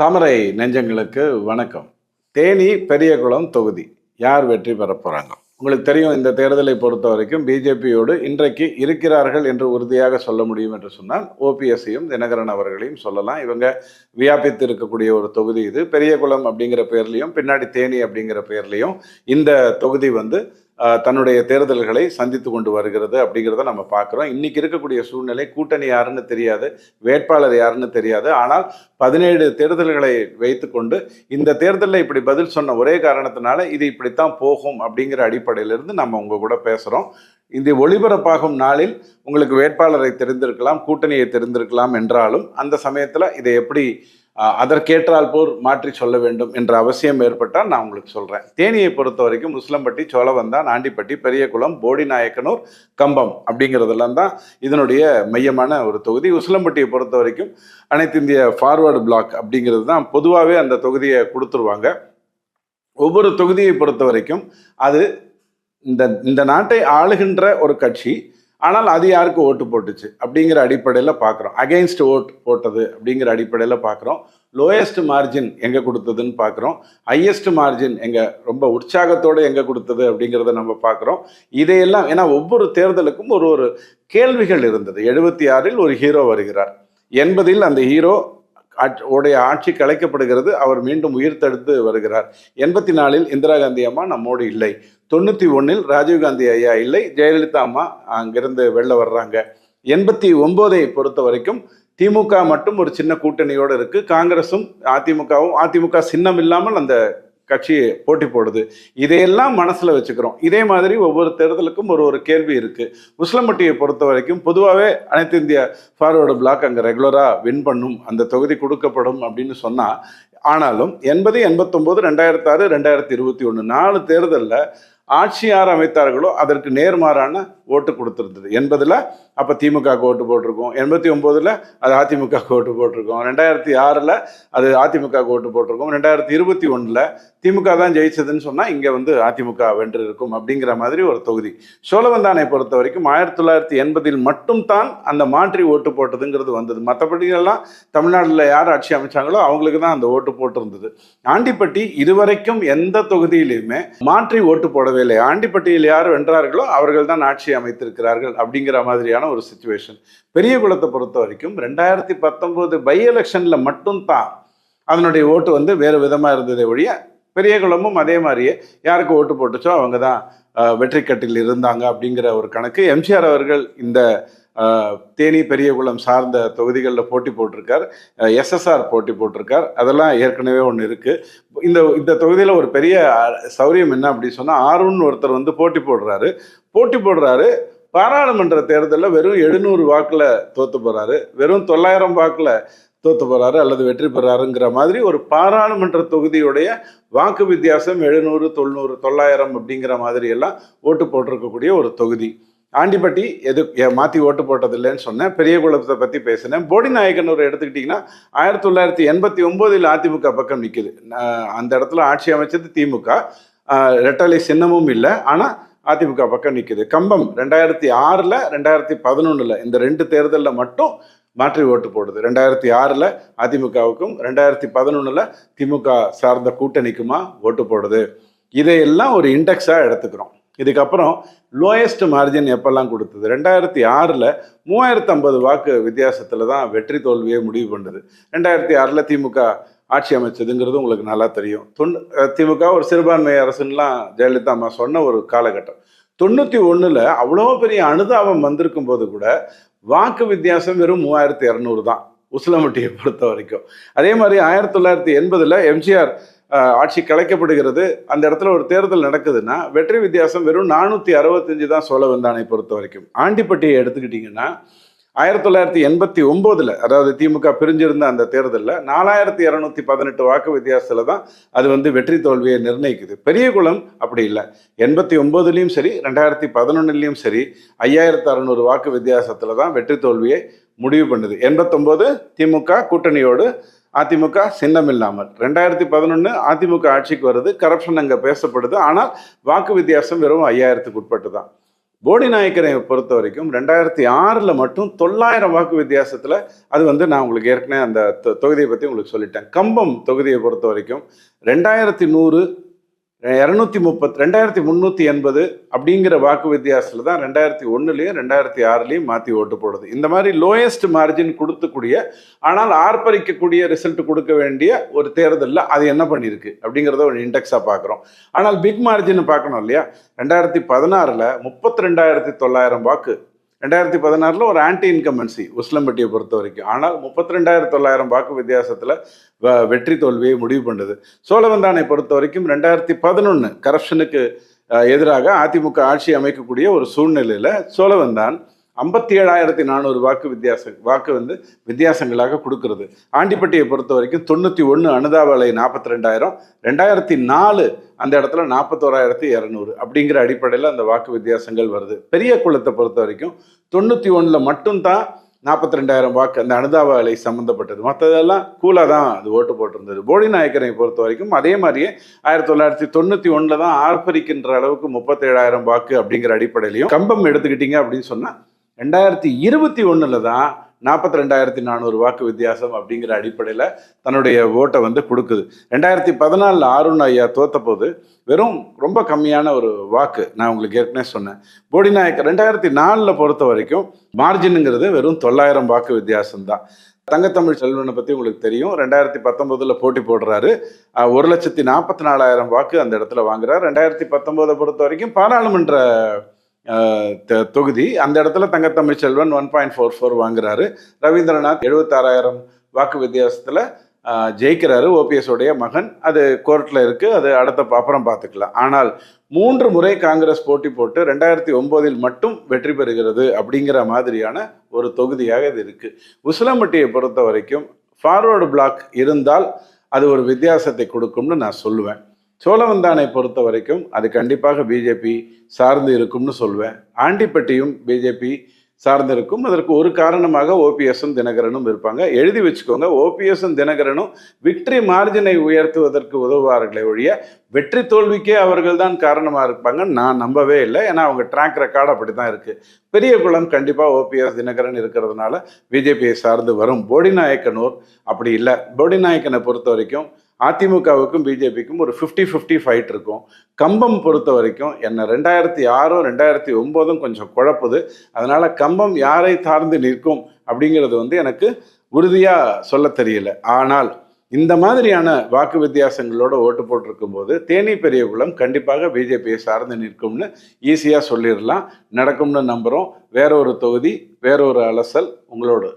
தாமரை நெஞ்சங்களுக்கு வணக்கம். தேனி பெரியகுளம் தொகுதி. யார் வெற்றி பெற போறாங்க? உங்களுக்கு தெரியும் இந்த தேர்தலை பொறுத்த வரைக்கும் பிஜேபியோடு இன்றைக்கு இருக்கிறார்கள் என்று உறுதியாக சொல்ல முடியும் என்று சொன்னால் ஓபிஎஸ்ஸையும் தினகரன் அவர்களையும் சொல்லலாம். இவங்க வியாபித்து இருக்கக்கூடிய ஒரு தொகுதி இது. பெரியகுளம் அப்படிங்கிற பேர்லையும் பின்னாடி தேனி அப்படிங்கிற பேர்லையும் இந்த தொகுதி வந்து தன்னுடைய தேர்தல்களை சந்தித்து கொண்டு வருகிறது அப்படிங்கிறத நம்ம பார்க்குறோம். இன்றைக்கி இருக்கக்கூடிய சூழ்நிலை கூட்டணி யாருன்னு தெரியாது வேட்பாளர் யாருன்னு தெரியாது. ஆனால் பதினேழு தேர்தல்களை வைத்துக்கொண்டு இந்த தேர்தலில் இப்படி பதில் சொன்ன ஒரே காரணத்தினால இது இப்படித்தான் போகும் அப்படிங்கிற அடிப்படையிலிருந்து நம்ம உங்கள் கூட பேசுகிறோம் இந்த ஒளிபரப்பாகும் நாளில் உங்களுக்கு வேட்பாளரை தெரிந்திருக்கலாம் கூட்டணியை தெரிந்திருக்கலாம் என்றாலும் அந்த சமயத்தில் இதை எப்படி அதற்கேற்றால் போர் மாற்றி சொல்ல வேண்டும் என்ற அவசியம் ஏற்பட்டால் நான் உங்களுக்கு சொல்கிறேன் தேனியை பொறுத்த வரைக்கும் முஸ்லம்பட்டி சோழவந்தான் ஆண்டிப்பட்டி பெரியகுளம் போடிநாயக்கனூர் கம்பம் அப்படிங்கிறதெல்லாம் தான் இதனுடைய மையமான ஒரு தொகுதி. உசிலம்பட்டியை பொறுத்த வரைக்கும் அனைத்து இந்திய ஃபார்வர்டு பிளாக் அப்படிங்கிறது தான் பொதுவாகவே அந்த தொகுதியை கொடுத்துருவாங்க. ஒவ்வொரு தொகுதியை பொறுத்த வரைக்கும் அது இந்த இந்த நாட்டை ஆளுகின்ற ஒரு கட்சி ஆனால் அது யாருக்கு ஓட்டு போட்டுச்சு அப்படிங்கிற அடிப்படையில் பார்க்குறோம் அகைன்ஸ்ட் ஓட் போட்டது அப்படிங்கிற அடிப்படையில் பார்க்குறோம் லோயஸ்ட் மார்ஜின் எங்கே கொடுத்ததுன்னு பார்க்குறோம் ஹையஸ்ட் மார்ஜின் எங்கே ரொம்ப உற்சாகத்தோடு எங்கே கொடுத்தது அப்படிங்கிறத நம்ம பார்க்குறோம் இதையெல்லாம் ஏன்னா ஒவ்வொரு தேர்தலுக்கும் ஒரு ஒரு கேள்விகள் இருந்தது. எழுபத்தி ஆறில் ஒரு ஹீரோ வருகிறார். எண்பதில் அந்த ஹீரோ ஆட்சி- உடைய ஆட்சி கலைக்கப்படுகிறது. அவர் மீண்டும் உயிர் தடுத்து வருகிறார். எண்பத்தி நாலில் இந்திரா காந்தி அம்மா நம்மோடு இல்லை. தொண்ணூற்றி ஒன்றில் ராஜீவ்காந்தி ஐயா இல்லை ஜெயலலிதா அம்மா அங்கிருந்து வெளில வர்றாங்க. எண்பத்தி ஒம்போதை பொறுத்த வரைக்கும் திமுக மட்டும் ஒரு சின்ன கூட்டணியோடு இருக்குது காங்கிரஸும் அதிமுகவும் அதிமுக சின்னம் இல்லாமல் அந்த கட்சி போட்டி போடுது. இதையெல்லாம் மனசில் வச்சுக்கிறோம். இதே மாதிரி ஒவ்வொரு தேர்தலுக்கும் ஒரு ஒரு கேள்வி இருக்குது உஸ்லம்பட்டியை பொறுத்த வரைக்கும் பொதுவாகவே அனைத்து இந்திய ஃபார்வர்டு பிளாக் அங்கே ரெகுலராக வின் பண்ணும். அந்த தொகுதி கொடுக்கப்படும் அப்படின்னு சொன்னால் ஆனாலும் எண்பது எண்பத்தொம்போது ரெண்டாயிரத்தாறு ரெண்டாயிரத்தி இருபத்தி ஒன்று நாலு தேர்தலில் ஆட்சி யார் அமைத்தார்களோ அதற்கு நேர்மாறான ஓட்டு கொடுத்துருந்தது. எண்பதில் அப்போ திமுகவுக்கு ஓட்டு போட்டிருக்கோம். எண்பத்தி ஒம்போதில் அது அதிமுகவுக்கு ஓட்டு போட்டிருக்கோம். ரெண்டாயிரத்தி ஆறில் அது அதிமுகவுக்கு ஓட்டு போட்டிருக்கோம். ரெண்டாயிரத்தி இருபத்தி ஒன்றில் திமுக தான் ஜெயிச்சதுன்னு சொன்னால் இங்கே வந்து அதிமுக வென்று இருக்கும் அப்படிங்கிற மாதிரி ஒரு தொகுதி. சோழவந்தானை பொறுத்த வரைக்கும் ஆயிரத்தி தொள்ளாயிரத்தி எண்பதில் மட்டும் தான் அந்த மாற்றி ஓட்டு போட்டதுங்கிறது வந்தது. மற்றபடி எல்லாம் தமிழ்நாட்டில் யார் ஆட்சி அமைச்சாங்களோ அவங்களுக்கு தான் அந்த ஓட்டு போட்டிருந்தது. ஆண்டிப்பட்டி இதுவரைக்கும் எந்த தொகுதியிலையுமே மாற்றி ஓட்டு போடவே இல்லை. ஆண்டிப்பட்டியில் யார் வென்றார்களோ அவர்கள் தான் ஆட்சி அமைத்திருக்கிறார்கள் அப்படிங்கிற மாதிரியான ஒரு சுச்சுவேஷன் பெரிய குளத்தை பொறுத்த வரைக்கும் ரெண்டாயிரத்தி பத்தொம்போது பை எலெக்ஷனில் மட்டும்தான் அதனுடைய ஓட்டு வந்து வேறு விதமாக இருந்ததை ஒழிய பெரிய குளமும் அதே மாதிரியே யாருக்கு ஓட்டு போட்டுச்சோ அவங்க தான் வெற்றி கட்டில் இருந்தாங்க அப்படிங்கிற ஒரு கணக்கு. எம்ஜிஆர் அவர்கள் இந்த தேனி பெரியகுளம் சார்ந்த தொகுதிகளில் போட்டி போட்டிருக்கார். எஸ்எஸ்ஆர் போட்டி போட்டிருக்கார். அதெல்லாம் ஏற்கனவே ஒன்று இருக்குது இந்த இந்த தொகுதியில் ஒரு பெரிய சௌரியம் என்ன அப்படின்னு சொன்னால் ஆருன்னு ஒருத்தர் வந்து போட்டி போடுறாரு. போட்டி போடுறாரு. பாராளுமன்ற தேர்தலில் வெறும் எழுநூறு வாக்கில் தோற்று போகிறாரு வெறும் தொள்ளாயிரம் வாக்கில் தோத்து போகிறாரு அல்லது வெற்றி பெறாருங்கிற மாதிரி ஒரு பாராளுமன்ற தொகுதியுடைய வாக்கு வித்தியாசம் எழுநூறு தொண்ணூறு தொள்ளாயிரம் அப்படிங்கிற மாதிரி எல்லாம் ஓட்டு போட்டிருக்கக்கூடிய ஒரு தொகுதி. ஆண்டிப்பட்டி எது ஏ- மாத்தி ஓட்டு போட்டதில்லைன்னு சொன்னேன். பெரிய குளத்தை பற்றி பேசினேன். போடி ஒரு எடுத்துக்கிட்டிங்கன்னா ஆயிரத்தி தொள்ளாயிரத்தி எண்பத்தி ஒம்போதில் அதிமுக பக்கம் நிற்குது அந்த இடத்துல ஆட்சி அமைச்சது திமுக. ரெட்டலை சின்னமும் இல்லை. ஆனால் அதிமுக பக்கம் நிற்குது கம்பம் ரெண்டாயிரத்தி ஆறில் ரெண்டாயிரத்தி பதினொன்றில் இந்த ரெண்டு தேர்தலில் மட்டும் மாற்றி ஓட்டு போடுது. ரெண்டாயிரத்தி ஆறில் அதிமுகவுக்கும் ரெண்டாயிரத்தி பதினொன்றில் திமுக சார்ந்த கூட்டணிக்குமா ஓட்டு போடுது. இதையெல்லாம் ஒரு இண்டெக்ஸாக எடுத்துக்கிறோம். இதுக்கப்புறம் லோயஸ்ட் மார்ஜின் எப்பெல்லாம் கொடுத்தது? ரெண்டாயிரத்தி ஆறில் மூவாயிரத்து ஐம்பது வாக்கு வித்தியாசத்தில் தான் வெற்றி தோல்வியை முடிவு பண்ணுது. ரெண்டாயிரத்தி ஆறில் திமுக ஆட்சி அமைச்சதுங்கிறது உங்களுக்கு நல்லா தெரியும். தொண்ணு திமுக ஒரு சிறுபான்மை அரசுன்னெலாம் ஜெயலலிதா அம்மா சொன்ன ஒரு காலகட்டம். தொண்ணூற்றி ஒன்றில் அவ்வளோ பெரிய அனுதாபம் வந்திருக்கும் போது கூட வாக்கு வித்தியாசம் வெறும் மூவாயிரத்து இரநூறு தான் உசிலமட்டியை பொறுத்த வரைக்கும். அதே மாதிரி ஆயிரத்தி தொள்ளாயிரத்தி எண்பதில் எம்ஜிஆர் ஆட்சி கலைக்கப்படுகிறது. அந்த இடத்துல ஒரு தேர்தல் நடக்குதுன்னா வெற்றி வித்தியாசம் வெறும் நானூற்றி அறுபத்தஞ்சு தான் சோழ வந்தானை பொறுத்த வரைக்கும். ஆண்டிப்பட்டியை எடுத்துக்கிட்டிங்கன்னா ஆயிரத்தி தொள்ளாயிரத்தி எண்பத்தி ஒம்போதில் அதாவது திமுக பிரிஞ்சிருந்த அந்த தேர்தலில் நாலாயிரத்தி இரநூத்தி பதினெட்டு வாக்கு வித்தியாசத்தில் தான் அது வந்து வெற்றி தோல்வியை நிர்ணயிக்குது. பெரிய குளம் அப்படி இல்லை. எண்பத்தி ஒம்போதுலேயும் சரி ரெண்டாயிரத்தி பதினொன்னுலேயும் சரி ஐயாயிரத்து அறநூறு வாக்கு வித்தியாசத்தில் தான் வெற்றி தோல்வியை முடிவு பண்ணுது. எண்பத்தொம்போது திமுக கூட்டணியோடு அதிமுக சின்னம் இல்லாமல் ரெண்டாயிரத்தி பதினொன்று அதிமுக ஆட்சிக்கு வருது கரப்ஷன் அங்கே பேசப்படுது. ஆனால் வாக்கு வித்தியாசம் வெறும் ஐயாயிரத்துக்கு உட்பட்டு தான் போடி நாயக்கரை பொறுத்த வரைக்கும் ரெண்டாயிரத்தி ஆறில் மட்டும் தொள்ளாயிரம் வாக்கு வித்தியாசத்தில் அது வந்து நான் உங்களுக்கு ஏற்கனவே அந்த தொ- தொகுதியை பற்றி உங்களுக்கு சொல்லிட்டேன். கம்பம் தொகுதியை பொறுத்த வரைக்கும் ரெண்டாயிரத்தி நூறு இரநூத்தி முப்பத் ரெண்டாயிரத்தி முந்நூற்றி எண்பது அப்படிங்கிற வாக்கு வித்தியாசத்தில் தான் ரெண்டாயிரத்தி ஒன்றுலேயும் ரெண்டாயிரத்தி ஆறுலேயும் மாற்றி ஓட்டு போடுது. இந்த மாதிரி லோயஸ்ட் மார்ஜின் கொடுத்துக்கூடிய ஆனால் ஆர்ப்பரிக்கக்கூடிய ரிசல்ட் கொடுக்க வேண்டிய ஒரு தேர்தலில் அது என்ன பண்ணியிருக்கு அப்படிங்கிறத ஒரு இண்டெக்ஸாக பார்க்குறோம். ஆனால் பிக் மார்ஜின் பார்க்கணும் இல்லையா? ரெண்டாயிரத்தி பதினாறில் முப்பத்தி ரெண்டாயிரத்தி தொள்ளாயிரம் வாக்கு ரெண்டாயிரத்தி பதினாறில் ஒரு ஆன்டி இன்கம்பன்சி உஸ்லம்பட்டியை பொறுத்த வரைக்கும். ஆனால் முப்பத்தி ரெண்டாயிரத்தி தொள்ளாயிரம் வாக்கு வித்தியாசத்தில் வ- வெற்றி தோல்வியை முடிவு பண்ணுது. சோழவந்தானை பொறுத்த வரைக்கும் ரெண்டாயிரத்தி பதினொன்று கரப்ஷனுக்கு எதிராக அதிமுக ஆட்சி அமைக்கக்கூடிய ஒரு சூழ்நிலையில் சோழவந்தான் ஐம்பத்தி ஏழாயிரத்தி நானூறு வாக்கு வித்தியாசம் வாக்கு வந்து வித்தியாசங்களாக கொடுக்கறது. ஆண்டிப்பட்டியை பொறுத்த வரைக்கும் தொண்ணூற்றி ஒன்று அனுதாபலை நாற்பத்தி ரெண்டாயிரம் ரெண்டாயிரத்தி நாலு அந்த இடத்துல நாற்பத்தோராயிரத்தி இரநூறு அப்படிங்கிற அடிப்படையில் அந்த வாக்கு வித்தியாசங்கள் வருது. பெரிய குளத்தை பொறுத்த வரைக்கும் தொண்ணூற்றி ஒன்றில் மட்டும்தான் நாற்பத்தி ரெண்டாயிரம் வாக்கு அந்த அனுதாப அலை சம்மந்தப்பட்டது மற்றதெல்லாம் கூலாக தான் அது ஓட்டு போட்டிருந்தது. போடி நாயக்கரை பொறுத்த வரைக்கும் அதே மாதிரியே ஆயிரத்தி தொள்ளாயிரத்தி தொண்ணூற்றி ஒன்றில் தான் ஆர்ப்பரிக்கின்ற அளவுக்கு முப்பத்தேழாயிரம் வாக்கு அப்படிங்கிற அடிப்படையிலையும் கம்பம் எடுத்துக்கிட்டீங்க அப்படின்னு சொன்னால் ரெண்டாயிரத்தி இருபத்தி ஒன்றில் தான் நாற்பத்தி ரெண்டாயிரத்தி நானூறு வாக்கு வித்தியாசம் அப்படிங்கிற அடிப்படையில் தன்னுடைய ஓட்டை வந்து கொடுக்குது. ரெண்டாயிரத்தி பதினாலில் ஆருண் ஐயா தோத்த போது வெறும் ரொம்ப கம்மியான ஒரு வாக்கு நான் உங்களுக்கு ஏற்கனவே சொன்னேன். போடி நாயக் ரெண்டாயிரத்தி நாலில் பொறுத்த வரைக்கும் மார்ஜினுங்கிறது வெறும் தொள்ளாயிரம் வாக்கு வித்தியாசம்தான் தங்கத்தமிழ் செல்வனை பற்றி உங்களுக்கு தெரியும். ரெண்டாயிரத்தி பத்தொம்போதில் போட்டி போடுறாரு. ஒரு லட்சத்தி நாற்பத்தி நாலாயிரம் வாக்கு அந்த இடத்துல வாங்குறாரு. ரெண்டாயிரத்தி பத்தொம்போதை பொறுத்த வரைக்கும் பாராளுமன்ற தொகுதி. அந்த இடத்துல Thangatamil Selvan one point four four வாங்குறாரு. ரவீந்திரநாத் எழுபத்தாறாயிரம் வாக்கு வித்தியாசத்தில் ஜெயிக்கிறாரு. ஓபிஎஸ் உடைய மகன். அது கோர்ட்டில் இருக்குது அது அடுத்த அப்புறம் பார்த்துக்கலாம். ஆனால் மூன்று முறை காங்கிரஸ் போட்டி போட்டு ரெண்டாயிரத்தி ஒம்போதில் மட்டும் வெற்றி பெறுகிறது அப்படிங்கிற மாதிரியான ஒரு தொகுதியாக இது இருக்குது உசிலம்பட்டியை பொறுத்த வரைக்கும் ஃபார்வர்டு பிளாக் இருந்தால் அது ஒரு வித்தியாசத்தை கொடுக்கும்னு நான் சொல்லுவேன். சோழவந்தானை பொறுத்த வரைக்கும் அது கண்டிப்பாக பிஜேபி சார்ந்து இருக்கும்னு சொல்வேன். ஆண்டிப்பட்டியும் பிஜேபி சார்ந்து இருக்கும். அதற்கு ஒரு காரணமாக ஓபிஎஸும் தினகரனும் இருப்பாங்க. எழுதி வச்சுக்கோங்க ஓபிஎஸும் தினகரனும் விக்டரி மார்ஜினை உயர்த்துவதற்கு உதவுவார்களே ஒழிய வெற்றி தோல்விக்கே அவர்கள் தான் காரணமாக இருப்பாங்க. நான் நம்பவே இல்லை. ஏன்னா அவங்க ட்ராக் ரெக்கார்டு அப்படி தான் இருக்குது பெரிய குளம் கண்டிப்பாக ஓபிஎஸ் தினகரன் இருக்கிறதுனால பிஜேபியை சார்ந்து வரும். போடிநாயக்கனூர் அப்படி இல்லை. போடிநாயக்கனை பொறுத்த வரைக்கும் அதிமுகவுக்கும் பிஜேபிக்கும் ஒரு ஃபிஃப்டி ஃபிஃப்டி ஃபைட் இருக்கும். கம்பம் பொறுத்த வரைக்கும் என்ன ரெண்டாயிரத்தி ஆறும் ரெண்டாயிரத்தி ஒம்போதும் கொஞ்சம் குழப்புது. அதனால் கம்பம் யாரை சார்ந்து நிற்கும் அப்படிங்கிறது வந்து எனக்கு உறுதியாக சொல்ல தெரியல. ஆனால் இந்த மாதிரியான வாக்கு வித்தியாசங்களோட ஓட்டு போட்டிருக்கும் போது தேனி பெரியகுளம் கண்டிப்பாக பிஜேபியை சார்ந்து நிற்கும்னு ஈஸியாக சொல்லிடலாம். நடக்கும்னு நம்புகிறோம் வேற ஒரு தொகுதி வேற ஒரு அலசல் உங்களோடு.